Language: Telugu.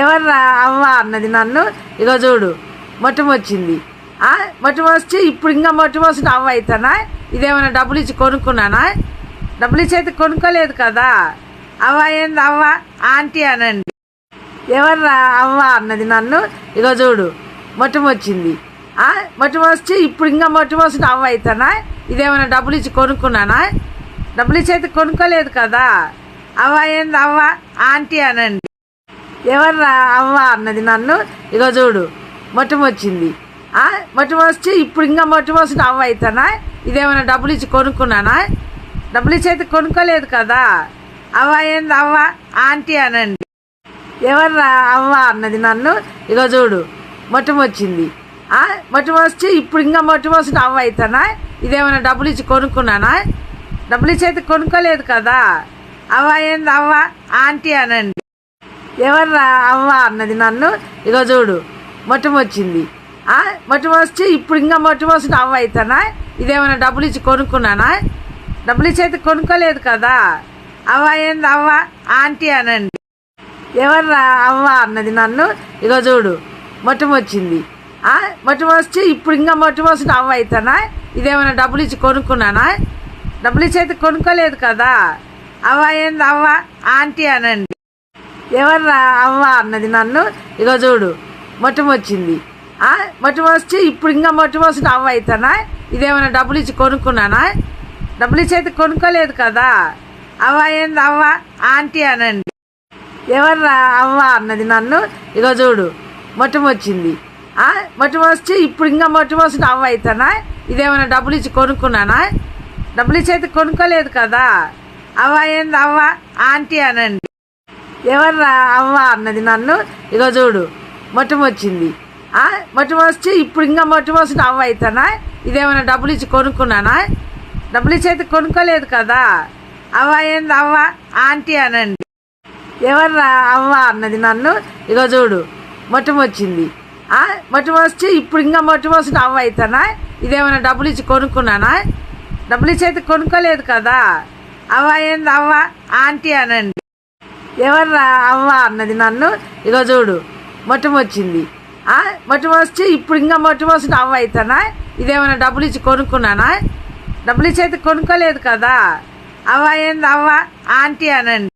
ఎవర్రా అవ్వ అన్నది నన్ను. ఇగో చూడు మొట్టం వచ్చింది. మొట్టం వచ్చి ఇప్పుడు ఇంకా మొట్టం వస్తుంది అవ్వ అవుతానా ఇదేమైనా డబ్బులు ఇచ్చి కొనుక్కున్నానా? డబ్బులు ఇచ్చి అయితే కొనుక్కోలేదు కదా. అవ్వ ఏంది అవ్వ? ఆంటీ అనండి. ఎవర్రా అవ్వ అన్నది నన్ను. ఇగో చూడు మొట్టం వచ్చింది. మొట్టం వచ్చి ఇప్పుడు ఇంకా మొట్టం వస్తుంది అవ్వ అవుతానా ఇదేమైనా డబ్బులు ఇచ్చి కొనుక్కున్నానా? డబ్బులు ఇచ్చి అయితే కొనుక్కోలేదు కదా. అవ్వ ఏంది అవ్వ? ఆంటీ అనండి. ఎవర్రా అవ్వ అన్నది నన్ను. ఇగో చూడు మొట్టమొచ్చింది. ఇప్పుడు ఇంకా మొట్టం అవ్వ అవుతానా ఇదేమైనా డబ్బులు ఇచ్చి కొనుక్కున్నానా? డబ్బులు ఇచ్చి అయితే కొనుక్కోలేదు కదా. అవ్వ ఏంది అవ్వ? ఆంటీ అనండి. ఎవర్రా అవ్వ అన్నది నన్ను. ఇగో చూడు మొట్టమొచ్చింది. ఇప్పుడు ఇంకా మొట్టం అవ్వ అవుతానా ఇదేమైనా డబ్బులు ఇచ్చి కొనుక్కున్నానా? డబ్బులు ఇచ్చి అయితే కొనుక్కోలేదు కదా. అవ్వ ఏంది అవ్వ? ఆంటీ అనండి. ఎవర్రా అవ్వ అన్నది నన్ను. ఇగో చూడు మొట్టమొచ్చింది మొట్టమొచ్చి ఇప్పుడు ఇంకా మొట్టమొచ్చిన అవ్వ అవుతానా ఇదేమైనా డబ్బులు ఇచ్చి కొనుక్కున్నానా? డబ్బులు ఇచ్చి అయితే కొనుక్కోలేదు కదా. అవ్వ ఏంది అవ్వ? ఆంటీ అనండి. ఎవర్రా అవ్వ అన్నది నన్ను. ఇగో చూడు మొట్టమొచ్చింది మొట్టమొచ్చి ఇప్పుడు ఇంకా మొట్టమొచ్చిన అవ్వ అవుతానా ఇదేమైనా డబ్బులు ఇచ్చి కొనుక్కున్నానా? డబ్బులు ఇచ్చి అయితే కొనుక్కోలేదు కదా. అవ్వ ఏంది అవ్వ? ఆంటీ అనండి. ఎవర్రా అవ్వ అన్నది నన్ను. ఇగో చూడు మొట్టం వచ్చింది. మొట్టం వచ్చి ఇప్పుడు ఇంకా మొట్టం వస్తుంది అవ్వ అవుతానా ఇదేమైనా డబ్బులు ఇచ్చి కొనుక్కున్నానా? డబ్బులు ఇచ్చి అయితే కొనుక్కోలేదు కదా. అవ్వ ఏంది అవ్వ? ఆంటీ అనండి. ఎవర్రా అవ్వ అన్నది నన్ను. ఇగో చూడు మొట్టం వచ్చింది. మొట్టం వచ్చి ఇప్పుడు ఇంకా మొట్టం వస్తుంది అవ్వ అవుతానా ఇదేమైనా డబ్బులు ఇచ్చి కొనుక్కున్నానా? డబ్బులు ఇచ్చి అయితే కొనుక్కోలేదు కదా. అవ్వ ఏంది అవ్వ? ఆంటీ అనండి. ఎవర్రా అవ్వ అన్నది నన్ను. ఇగో చూడు మొట్టం వచ్చింది ఇప్పుడు ఇంకా మొట్టం అవ్వ అవుతానా ఇదేమైనా డబ్బులు ఇచ్చి కొనుక్కున్నానా? డబ్బులు ఇచ్చి అయితే కొనుక్కోలేదు కదా. అవ్వ ఏంది అవ్వ? ఆంటీ అనండి. ఎవర్రా అవ్వ అన్నది నన్ను. ఇగో చూడు మొట్టమొచ్చింది. ఇప్పుడు ఇంకా మొట్టం అవ్వ అవుతానా ఇదేమైనా డబ్బులు ఇచ్చి కొనుక్కున్నానా? డబ్బులు ఇచ్చి అయితే కొనుక్కోలేదు కదా. అవ్వ ఏంది అవ్వ? ఆంటీ అనండి. ఎవర్రా అవ్వ అన్నది నన్ను. ఇగో చూడు మొట్టమొచ్చింది. మొట్టమొచ్చి ఇప్పుడు ఇంకా మొట్టం అవ్వ అవుతానా ఇదేమైనా డబ్బులు ఇచ్చి కొనుక్కున్నానా? డబ్బులు ఇచ్చి అయితే కొనుక్కోలేదు కదా. అవ్వ ఏంది అవ్వ? ఆంటీ అనండి.